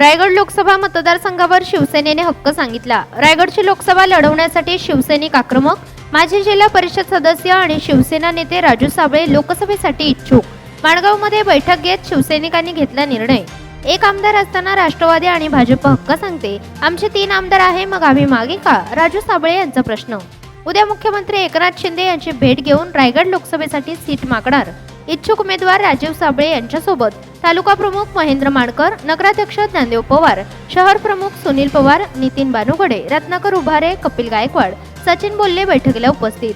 रायगड लोकसभा मतदारसंघावर शिवसेनेने हक्क सांगितला. रायगडची लोकसभा लढवण्यासाठी शिवसैनिक आक्रमक माजी जिल्हा परिषद सदस्य आणि शिवसेना नेते राजू साबळे लोकसभेसाठी इच्छुक. माणगावमध्ये बैठक घेत शिवसैनिकांनी घेतला निर्णय. एक आमदार असताना राष्ट्रवादी आणि भाजप हक्क सांगते. आमचे तीन आमदार आहे मग आम्ही मागे का? राजू साबळे यांचा प्रश्न. उद्या मुख्यमंत्री एकनाथ शिंदे यांची भेट घेऊन रायगड लोकसभेसाठी सीट मागणार. इच्छुक उमेदवार राजीव साबळे यांच्यासोबत तालुका प्रमुख महेंद्र माणकर नगराध्यक्ष ज्ञानदेव पवार शहर प्रमुख सुनील पवार नितीन बानुगडे रत्नाकर उभारे कपिल गायकवाड सचिन बोल्ले बैठकीला उपस्थित.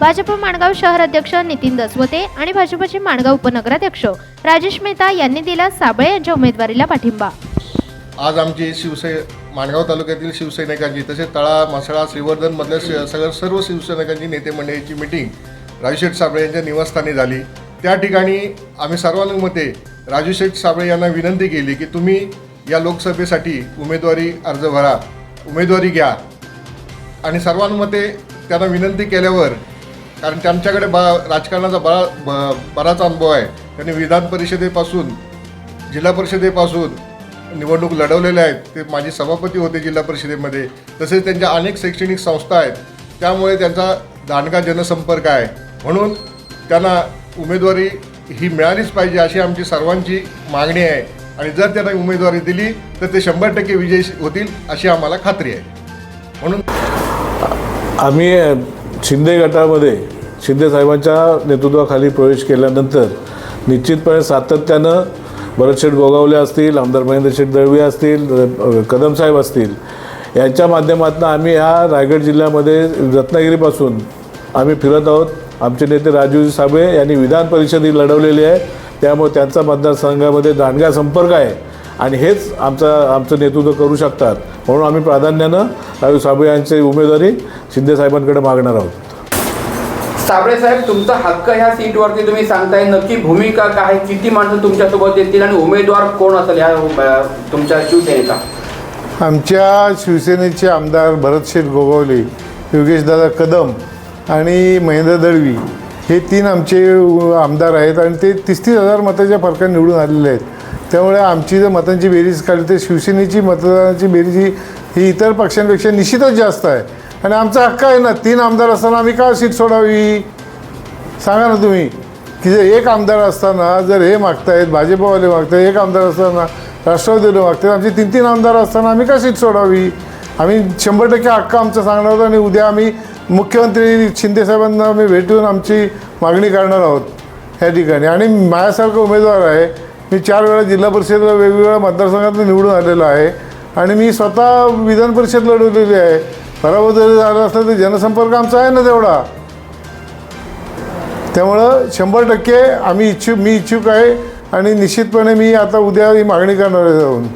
भाजप माणगाव शहर अध्यक्ष नितीन दसवते आणि भाजपचे माणगाव उपनगराध्यक्ष राजेश मेहता यांनी दिला साबळे यांच्या उमेदवारीला पाठिंबा. आज आमची शिवसे माणगाव तालुक्यातील शिवसैनिकांची तसेच तळा मसळा श्रीवर्धनमधल्या शि- सगळ्या सर्व शिवसैनिकांची नेते मंडळीची मिटिंग राजशेठ साबळे यांच्या निवासस्थानी झाली. त्या ठिकाणी आम्ही सर्वानुमते राजूशेठ साबळे यांना विनंती केली की तुम्ही या लोकसभेसाठी उमेदवारी अर्ज भरा उमेदवारी घ्या. आणि सर्वांमध्ये त्यांना विनंती केल्यावर कारण त्यांच्याकडे बा राजकारणाचा बरा ब बराच अनुभव आहे. त्यांनी विधान परिषदेपासून जिल्हा परिषदेपासून निवडणूक लढवलेल्या आहेत. ते माझे सभापती होते जिल्हा परिषदेमध्ये. तसेच त्यांच्या अनेक शैक्षणिक संस्था आहेत. त्यामुळे त्यांचा दांडगा जनसंपर्क आहे. म्हणून त्यांना उमेदवारी ही मिळालीच पाहिजे अशी आमची सर्वांची मागणी आहे. आणि जर त्यांना उमेदवारी दिली तर ते शंभर टक्के विजयी होतील अशी आम्हाला खात्री आहे. म्हणून आम्ही शिंदे गटामध्ये शिंदे साहेबांच्या नेतृत्वाखाली प्रवेश केल्यानंतर निश्चितपणे सातत्यानं भरतशेठ गोगावले असतील आमदार महेंद्र शेठ दळवी असतील कदमसाहेब कदम साहेब असतील यांच्या माध्यमातून आम्ही ह्या रायगड जिल्ह्यामध्ये रत्नागिरीपासून आम्ही फिरत आहोत. आमचे नेते राजू साबळे यांनी विधान परिषद ही लढवलेली आहे. त्यामुळे त्यांचा मतदारसंघामध्ये दांडगा संपर्क आहे. आणि हेच आमचा आमचं नेतृत्व करू शकतात. म्हणून आम्ही प्राधान्यानं राजू साबळे यांची उमेदवारी शिंदे साहेबांकडे मागणार आहोत. साबळे साहेब तुमचा हक्क ह्या सीटवरती तुम्ही सांगताय. नक्की भूमिका काय? किती माणसं तुमच्यासोबत येतील? आणि उमेदवार कोण असेल या अ, तुमच्या शिवसेनेचा? आमच्या शिवसेनेचे आमदार भरतशेठ गोगावले योगेशदादा कदम आणि महेंद्र दळवी हे तीन आमचे आमदार आहेत आणि ते तीस तीस हजार मताच्या फरकाने निवडून आलेले आहेत. त्यामुळे आमची जर मतांची बेरीज काढली तर शिवसेनेची मतदानाची बेरीज ही ही इतर पक्षांपेक्षा निश्चितच जास्त आहे. आणि आमचा हक्क आहे ना तीन आमदार असताना आम्ही का सीट सोडावी? सांगा ना तुम्ही. की जर एक आमदार असताना जर हे मागतायत भाजपवाले मागतायत एक आमदार असताना राष्ट्रवादीवाले मागतायत आमचे तीन तीन आमदार असताना आम्ही का सीट सोडावी? आम्ही शंभर टक्के हक्क आमचं सांगणार आहोत आणि उद्या आम्ही मुख्यमंत्री शिंदेसाहेबांना आम्ही भेटून आमची मागणी करणार आहोत ह्या ठिकाणी. आणि माझ्यासारखा उमेदवार आहे. मी चार वेळा जिल्हा परिषदला वेगवेगळ्या मतदारसंघातून निवडून आलेलो आहे. आणि मी स्वतः विधान परिषद लढवलेली आहे. पराभव जरी झाला असला तरी जनसंपर्क आमचा आहे ना तेवढा. त्यामुळं शंभर टक्के आम्ही इच्छुक मी इच्छुक आहे आणि निश्चितपणे मी आता उद्या ही मागणी करणार आहे जाऊन.